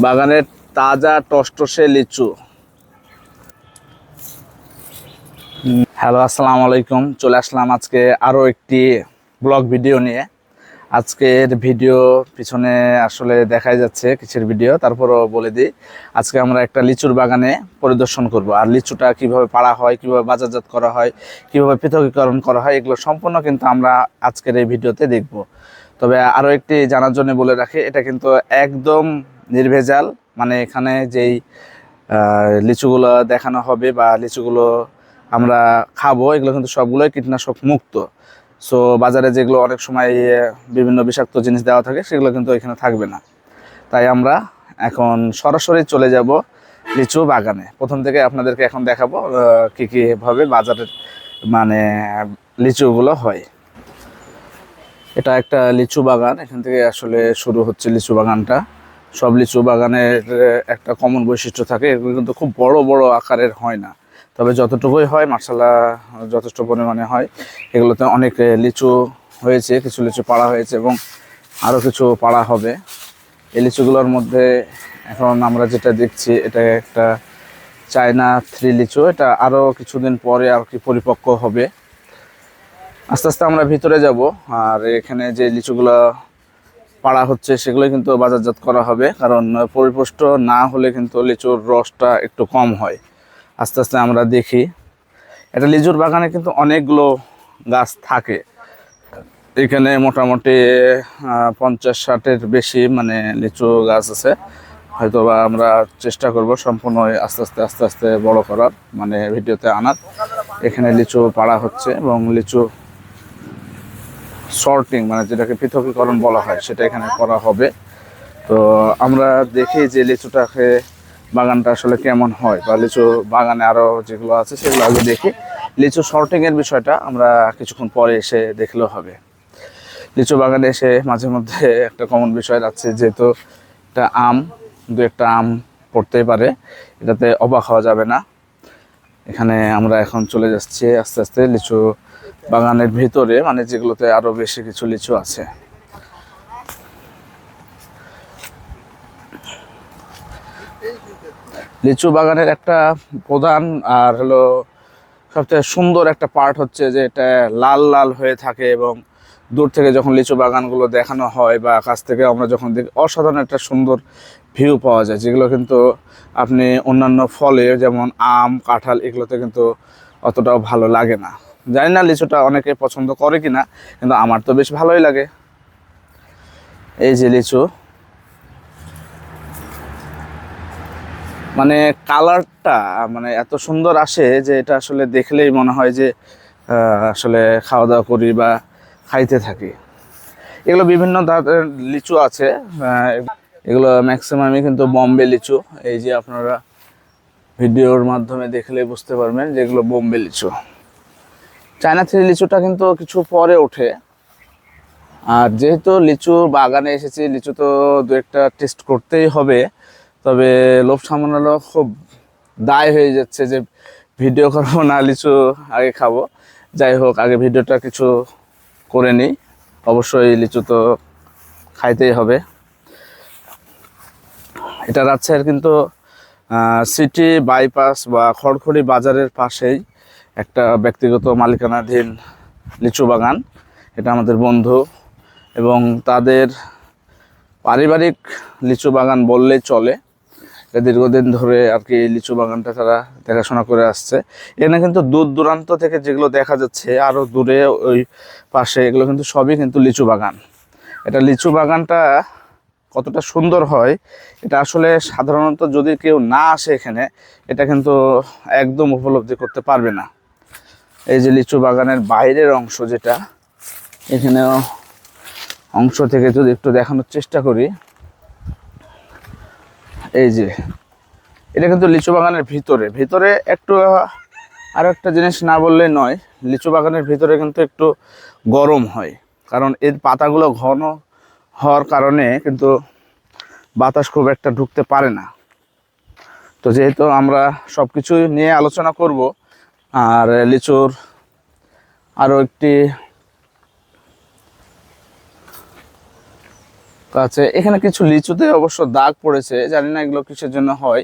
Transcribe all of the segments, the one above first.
বাগানের তাজা টসটসে লিচু। হ্যালো, আসসালামু আলাইকুম। চলে আসলাম আজকে আরও একটি ব্লগ ভিডিও নিয়ে। আজকের ভিডিও পিছনে আসলে দেখাই যাচ্ছে কিসের ভিডিও, তারপরও বলে দিই। আজকে আমরা একটা লিচুর বাগানে পরিদর্শন করব। আর লিচুটা কীভাবে পাড়া হয়, কীভাবে বাজারজাত করা হয়, কীভাবে পৃথকীকরণ করা হয়, এগুলো সম্পূর্ণ কিন্তু আমরা আজকের এই ভিডিওতে দেখব। তবে আরও একটি জানার জন্য বলে রাখি, এটা কিন্তু একদম নির্ভেজাল। মানে এখানে যেই লিচুগুলো দেখানো হবে বা লিচুগুলো আমরা খাব, এগুলো কিন্তু সবগুলোই কীটনাশক মুক্ত। সো, বাজারে যেগুলো অনেক সময় বিভিন্ন বিষাক্ত জিনিস দেওয়া থাকে, সেগুলো কিন্তু এখানে থাকবে না। তাই আমরা এখন সরাসরি চলে যাব লিচু বাগানে। প্রথম থেকে আপনাদেরকে এখন দেখাবো কী কি কি বাজারের মানে লিচুগুলো হয়। এটা একটা লিচু বাগান। এখান থেকে আসলে শুরু হচ্ছে লিচু বাগানটা। সব লিচু বাগানের একটা কমন বৈশিষ্ট্য থাকে। এগুলো কিন্তু খুব বড় বড় আকারের হয় না। তবে যতটুকুই হয় মার্শাল্লাহ যথেষ্ট পরিমাণে হয়। এগুলোতে অনেক লিচু হয়েছে, কিছু লিচু পাড়া হয়েছে এবং আরও কিছু পাড়া হবে। এই লিচুগুলোর মধ্যে এখন আমরা যেটা দেখছি, এটা একটা চায়না থ্রি লিচু। এটা আরও কিছুদিন পরে আর কি পরিপক্ক হবে। আস্তে আস্তে আমরা ভিতরে যাব, আর এখানে যে লিচুগুলো পাড়া হচ্ছে সেগুলো কিন্তু বাজারজাত করা হবে, কারণ পরিপুষ্ট না হলে কিন্তু লিচুর রসটা একটু কম হয়। আস্তে আস্তে আমরা দেখি। এটা লিচুর বাগানে কিন্তু অনেকগুলো গাছ থাকে। এখানে মোটামুটি পঞ্চাশ ষাটের বেশি মানে লিচু গাছ আছে। হয়তো বা আমরা চেষ্টা করব সম্পূর্ণ আস্তে আস্তে আস্তে আস্তে বড় করার মানে ভিডিওতে আনার। এখানে লিচু পাড়া হচ্ছে এবং লিচু সর্টিং মানে যেটাকে পৃথকীকরণ বলা হয়, সেটা এখানে করা হবে। তো আমরা দেখি যে লিচুটাকে বাগানটা আসলে কেমন হয়, বা লিচু বাগানে আরও যেগুলো আছে সেগুলো আগে দেখি। লিচু সর্টিংয়ের বিষয়টা আমরা কিছুক্ষণ পরে এসে দেখলেও হবে। লিচু বাগানে এসে মাঝে মধ্যে একটা কমন বিষয় যাচ্ছে যেহেতু একটা আম, দু একটা আম পড়তেই পারে, এটাতে অবাক হওয়া যাবে না। এখানে আমরা এখন চলে যাচ্ছি আস্তে আস্তে লিচু বাগানের ভিতরে মানে যেগুলোতে আরও বেশি কিছু লিচু আছে। লিচু বাগানের একটা প্রধান আর হলো সবচেয়ে সুন্দর একটা পার্ট হচ্ছে যে এটা লাল লাল হয়ে থাকে এবং দূর থেকে যখন লিচু বাগানগুলো দেখানো হয় বা কাছ থেকে আমরা যখন দেখি, অসাধারণ একটা সুন্দর ভিউ পাওয়া যায়, যেগুলো কিন্তু আপনি অন্যান্য ফলে যেমন আম, কাঁঠাল এগুলোতে কিন্তু অতটাও ভালো লাগে না। জানি না লিচুটা অনেকে পছন্দ করে কি না কিন্তু আমার তো বেশ ভালোই লাগে। এই যে লিচু। মানে কালারটা মানে এত সুন্দর আসে যে এটা আসলে দেখলেই মনে হয় যে আসলে খাওয়া দাওয়া করি বা খাইতে থাকি। এগুলো বিভিন্ন ধরনের লিচু আছে এগুলো ম্যাক্সিমামই কিন্তু বম্বে লিচু। এই যে আপনারা ভিডিওর মাধ্যমে দেখলে বুঝতে পারবেন যে এগুলো বোম্বে লিচু। চায়না থ্রি লিচুটা কিন্তু কিছু পরে ওঠে। আর যেহেতু লিচু বাগানে এসেছি, লিচু তো দু একটা টেস্ট করতেই হবে, তবে লোভ সামলানো খুব দায় হয়ে যাচ্ছে যে ভিডিও করব না, লিচু আগে খাব। যাই হোক, আগে ভিডিওটা কিছু করে নিই। অবশ্যই লিচু তো খাইতেই হবে। এটা রাজশাহীর কিন্তু সিটি বাইপাস বা খড়খড়ি বাজারের পাশেই। একটা ব্যক্তিগত মালিকানাধীন লিচু বাগান। এটা আমাদের বন্ধু এবং তাদের পারিবারিক লিচু বাগান বললেই চলে। দীর্ঘদিন ধরে আর কি লিচু বাগানটা তারা দেখাশোনা করে আসছে। এখানে কিন্তু দূর দূরান্ত থেকে যেগুলো দেখা যাচ্ছে আরও দূরে ওই পাশে, এগুলো কিন্তু সবই কিন্তু লিচু বাগান। এটা লিচু বাগানটা কতটা সুন্দর হয়, এটা আসলে সাধারণত যদি কেউ না আসে এখানে, এটা কিন্তু একদম উপলব্ধি করতে পারবে না। এই যে লিচু বাগানের বাইরের অংশ যেটা, এখানেও অংশ থেকে যদি একটু দেখানোর চেষ্টা করি, এই যে, এটা কিন্তু লিচু বাগানের ভিতরে। ভিতরে একটু আরও একটা জিনিস না বললে নয়, লিচু বাগানের ভিতরে কিন্তু একটু গরম হয়। কারণ এর পাতাগুলো ঘন হওয়ার কারণে কিন্তু বাতাস খুব একটা ঢুকতে পারে না। তো যেহেতু আমরা সব কিছুই নিয়ে আলোচনা করব আর লিচুর আরও একটি আছে। এখানে কিছু লিচুতে অবশ্য দাগ পড়েছে, জানি না এগুলো কিসের জন্য হয়।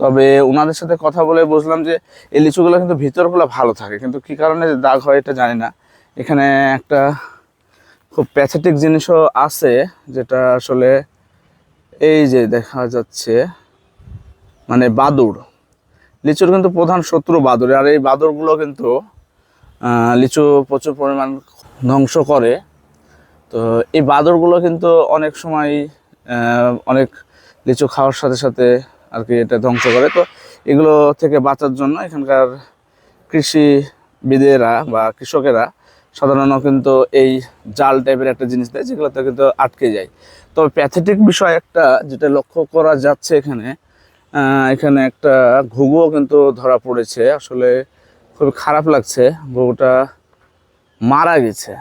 তবে ওনাদের সাথে কথা বলে বুঝলাম যে এই লিচুগুলো কিন্তু ভিতরগুলো ভালো থাকে, কিন্তু কি কারণে দাগ হয় এটা জানি না। এখানে একটা খুব প্যাথেটিক জিনিসও আছে, যেটা আসলে এই যে দেখা যাচ্ছে মানে বাদুড়। লিচুর কিন্তু প্রধান শত্রু বাদুড়, আর এই বাদুড়গুলো কিন্তু লিচু প্রচুর পরিমাণ ধ্বংস করে। তো এই বাদরগুলো কিন্তু অনেক সময় অনেক লিচু খাওয়ার সাথে সাথে আর কি এটা ধ্বংস করে। তো এগুলো থেকে বাঁচার জন্য এখানকার কৃষিবিদেরা বা কৃষকেরা সাধারণত কিন্তু এই জাল টাইপের একটা জিনিস দেয়, যেগুলোতে কিন্তু আটকে যায়। তবে প্যাথেটিক বিষয় একটা, যেটা লক্ষ্য করা যাচ্ছে এখানে এখানে একটা ঘুঘুও কিন্তু ধরা পড়েছে। আসলে খুবই খারাপ লাগছে, ঘুঘুটা মারা গেছে।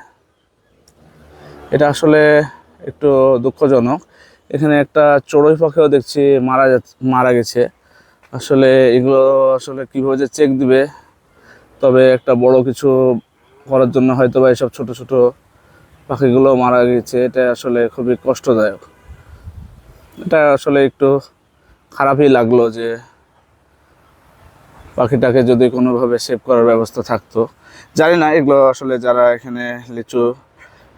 এটা আসলে একটু দুঃখজনক। এখানে একটা চড়ুই পাখিও দেখছি মারা মারা গেছে। আসলে এগুলো আসলে কীভাবে যে চেক দিবে, তবে একটা বড় কিছু করার জন্য হয়তো বা এসব ছোটো ছোটো পাখিগুলো মারা গেছে। এটা আসলে খুবই কষ্টদায়ক। এটা আসলে একটু খারাপই লাগল যে পাখিটাকে যদি কোনোভাবে সেভ করার ব্যবস্থা থাকতো। জানি না, এগুলো আসলে যারা এখানে লিচু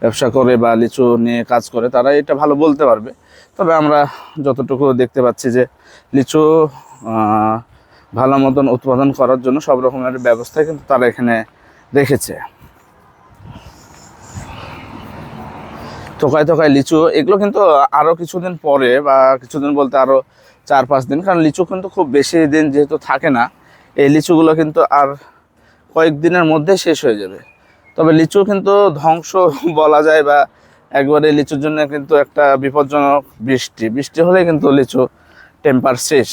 ব্যবসা করে বা লিচু নিয়ে কাজ করে, তারা এটা ভালো বলতে পারবে। তবে আমরা যতটুকু দেখতে পাচ্ছি যে লিচু ভালো মতন উৎপাদন করার জন্য সব রকমের ব্যবস্থাই কিন্তু তারা এখানে রেখেছে। থোকায় থোকায় লিচু, এগুলো কিন্তু আরও কিছুদিন পরে বা কিছুদিন বলতে আরও চার পাঁচ দিন, কারণ লিচু কিন্তু খুব বেশি দিন যেহেতু থাকে না, এই লিচুগুলো কিন্তু আর কয়েকদিনের মধ্যে শেষ হয়ে যাবে। তবে লিচু কিন্তু ধ্বংস বলা যায় বা একবারে লিচুর জন্য কিন্তু একটা বিপজ্জনক বৃষ্টি। বৃষ্টি হলে কিন্তু লিচু টেম্পার শেষ।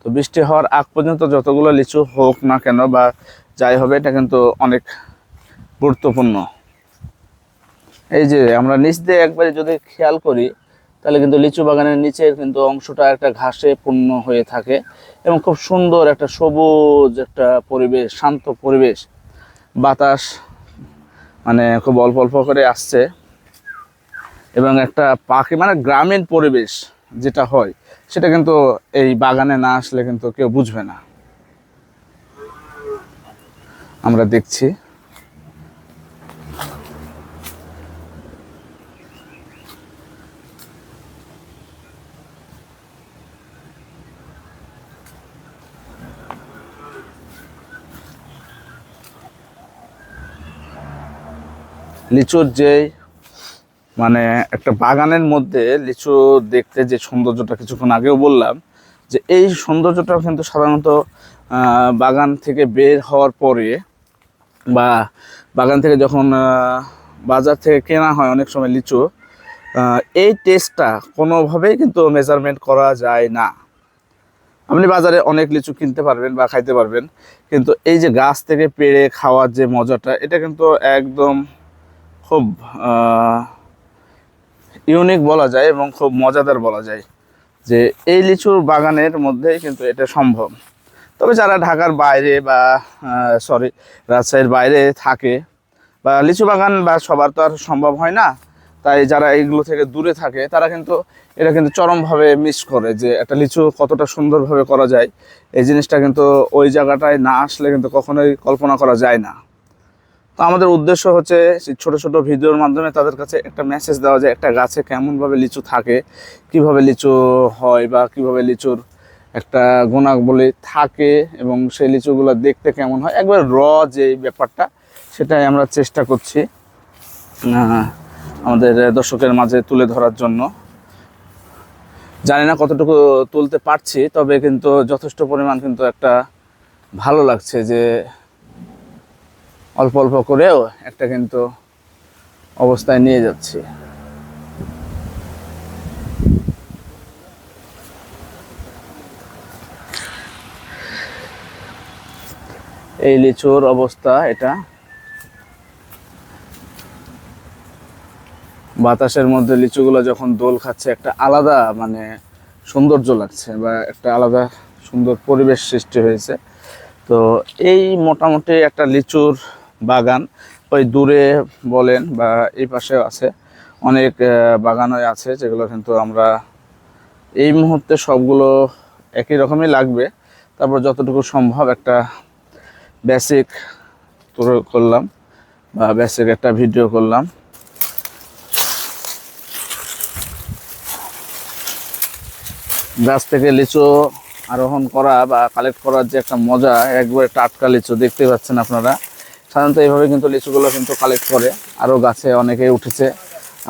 তো বৃষ্টি হওয়ার আগ পর্যন্ত যতগুলো লিচু হোক না কেন বা যাই হবে, এটা কিন্তু অনেক গুরুত্বপূর্ণ। এই যে আমরা নিচ দিয়ে একবারে যদি খেয়াল করি তাহলে কিন্তু লিচু বাগানের নিচের কিন্তু অংশটা একটা ঘাসে পূর্ণ হয়ে থাকে এবং খুব সুন্দর একটা সবুজ একটা পরিবেশ, শান্ত পরিবেশ। বাতাস মানে খুব অল্প অল্প করে আসছে এবং একটা পাখি মানে গ্রামীণ পরিবেশ যেটা হয়, সেটা কিন্তু এই বাগানে না আসলে কিন্তু কেউ বুঝবে না। আমরা দেখছি। লিচুর যে মানে একটা বাগানের মধ্যে লিচু দেখতে যে সৌন্দর্যটা কিছুক্ষণ আগেও বললাম, যে এই সৌন্দর্যটা কিন্তু সাধারণত বাগান থেকে বের হওয়ার পরে বা বাগান থেকে যখন বাজার থেকে কেনা হয় অনেক সময় লিচু এই টেস্টটা কোনোভাবেই কিন্তু মেজারমেন্ট করা যায় না। আপনি বাজারে অনেক লিচু কিনতে পারবেন বা খাইতে পারবেন, কিন্তু এই যে গাছ থেকে পেড়ে খাওয়ার যে মজাটা, এটা কিন্তু একদম খুব ইউনিক বলা যায় এবং খুব মজাদার বলা যায় যে এই লিচুর বাগানের মধ্যেই কিন্তু এটা সম্ভব। তবে যারা ঢাকার বাইরে বা সরি রাজশাহীর বাইরে থাকে বা লিচু বাগান বা সবার তো আর সম্ভব হয় না, তাই যারা এইগুলো থেকে দূরে থাকে, তারা কিন্তু এটা কিন্তু চরমভাবে মিস করে যে একটা লিচু কতটা সুন্দরভাবে করা যায়। এই জিনিসটা কিন্তু ওই জায়গাটায় না আসলে কিন্তু কখনোই কল্পনা করা যায় না। তো আমাদের উদ্দেশ্য হচ্ছে ছোট ছোট ভিডিওর মাধ্যমে তাদের কাছে একটা মেসেজ দেওয়া যায় একটা গাছে কেমনভাবে লিচু থাকে, কীভাবে লিচু হয় বা কীভাবে লিচুর একটা গুণাবলী থাকে এবং সেই লিচুগুলো দেখতে কেমন হয়। একবার র যে ব্যাপারটা, সেটাই আমরা চেষ্টা করছি আমাদের দর্শকের মাঝে তুলে ধরার জন্য। জানি না কতটুকু তুলতে পারছি, তবে কিন্তু যথেষ্ট পরিমাণ কিন্তু একটা ভালো লাগছে যে অল্প অল্প করেও একটা কিন্তু অবস্থায় নিয়ে যাচ্ছি। এই লিচুর অবস্থা এটা। বাতাসের মধ্যে লিচুগুলো যখন দোল খাচ্ছে, একটা আলাদা মানে সৌন্দর্য লাগছে বা একটা আলাদা সুন্দর পরিবেশ সৃষ্টি হয়েছে। তো এই মোটামুটি একটা লিচুর বাগান। ওই দূরে বলেন বা এই পাশেও আছে। অনেক আহ, বাগানই আছে যেগুলো কিন্তু আমরা এই মুহূর্তে সবগুলো একই রকমই লাগবে। তারপর যতটুকু সম্ভব একটা বেসিক করলাম বা বেসিক একটা ভিডিও করলাম। গাছ থেকে লিচু আরোহণ করা বা কালেক্ট করার যে একটা মজা একবারে টাটকা লিচু দেখতে পাচ্ছেন আপনারা। সাধারণত এইভাবে কিন্তু লিচুগুলো কিন্তু কালেক্ট করে। আরও গাছে অনেকেই উঠেছে,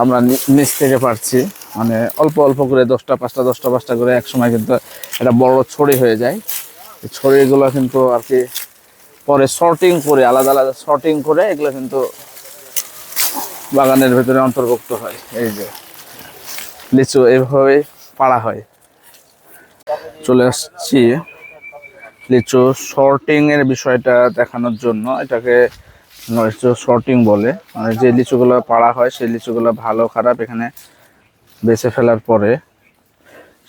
আমরা নিচ থেকে পারছি। মানে অল্প অল্প করে দশটা পাঁচটা দশটা পাঁচটা করে একসময় কিন্তু একটা বড় ছড়ি হয়ে যায়। ছড়িগুলো কিন্তু আর কি পরে শর্টিং করে, আলাদা আলাদা শর্টিং করে এগুলো কিন্তু বাগানের ভেতরে অন্তর্ভুক্ত হয়। এই যে লিচু এভাবে পাড়া হয়। চলে আসছি লিচু শর্টিং এর বিষয়টা দেখানোর জন্য এটাকে লিচু শর্টিং বলে। মানে যে লিচুগুলো পাড়া হয়, সেই লিচুগুলো ভালো, খারাপ এখানে বেছে ফেলার পরে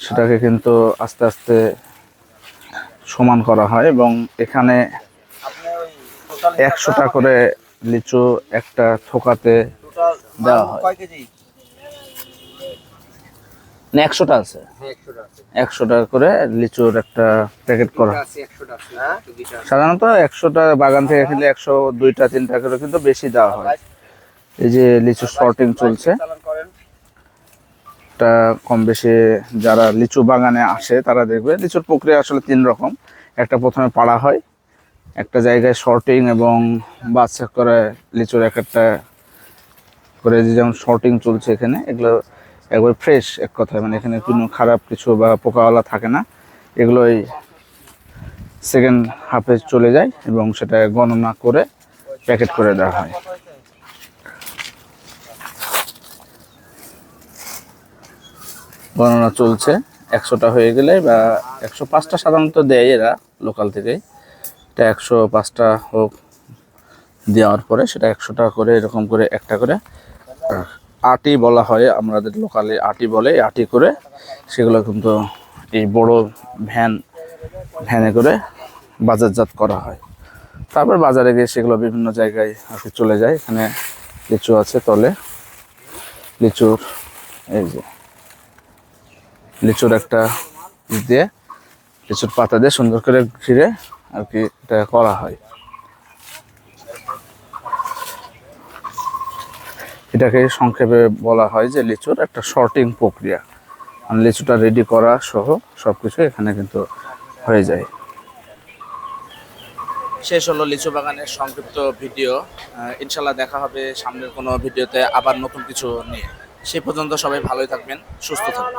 সেটাকে কিন্তু আস্তে আস্তে সমান করা হয় এবং এখানে একশোটা করে লিচু একটা থোকাতে দেওয়া হয়। না একশোটা আছে। একশো টাকা করে লিচুর একটা প্যাকেট করা। হয়। সাধারণত একশোটা বাগান থেকে খেলে একশো দুইটা তিনটা করে কিন্তু বেশি দেওয়া হয়। এই যে লিচু শর্টিং চলছে। এটা কম বেশি যারা লিচু বাগানে আসে তারা দেখবে লিচুর প্রক্রিয়া আসলে তিন রকম। একটা প্রথমে পাড়া হয় একটা জায়গায় শর্টিং এবং বাচ্চা করে লিচুর এক একটা করে যে যেমন শর্টিং চলছে এখানে এগুলো একবার ফ্রেশ এক কথায়। মানে এখানে কোনো খারাপ কিছু বা পোকাওয়ালা থাকে না। এগুলোই সেকেন্ড হাফে চলে যায় এবং সেটা গণনা করে প্যাকেট করে দেওয়া হয়। গণনা চলছে। একশোটা হয়ে গেলে বা একশো পাঁচটা সাধারণত দেয় এরা লোকাল থেকে এটা একশো পাঁচটা হোক দেওয়ার পরে সেটা একশো টাকা করে এরকম করে একটা করে আটি বলা হয়, আমাদের লোকালে আটি বলে আটি করে সেগুলো কিন্তু এই বড় ভ্যান, ভ্যানে করে বাজারজাত করা হয়। তারপর বাজারে গিয়ে সেগুলো বিভিন্ন জায়গায় আর চলে যায়। এখানে লিচু আছে তলে। লিচুর, এই যে লিচুর একটা দিয়ে লিচুর পাতা দিয়ে সুন্দর করে ঘিরে আর কি এটা করা হয়। এটাকে সংক্ষেপে বলা হয় যে লিচুর একটা শর্টিং প্রক্রিয়া। মানে লিচুটা রেডি করা সহ সব কিছু এখানে কিন্তু হয়ে যায়। শেষ হলো লিচু বাগানের সংক্ষিপ্ত ভিডিও। ইনশাল্লাহ দেখা হবে সামনের কোনো ভিডিওতে আবার নতুন কিছু নিয়ে। সে পর্যন্ত সবাই ভালোই থাকবেন, সুস্থ থাকবেন।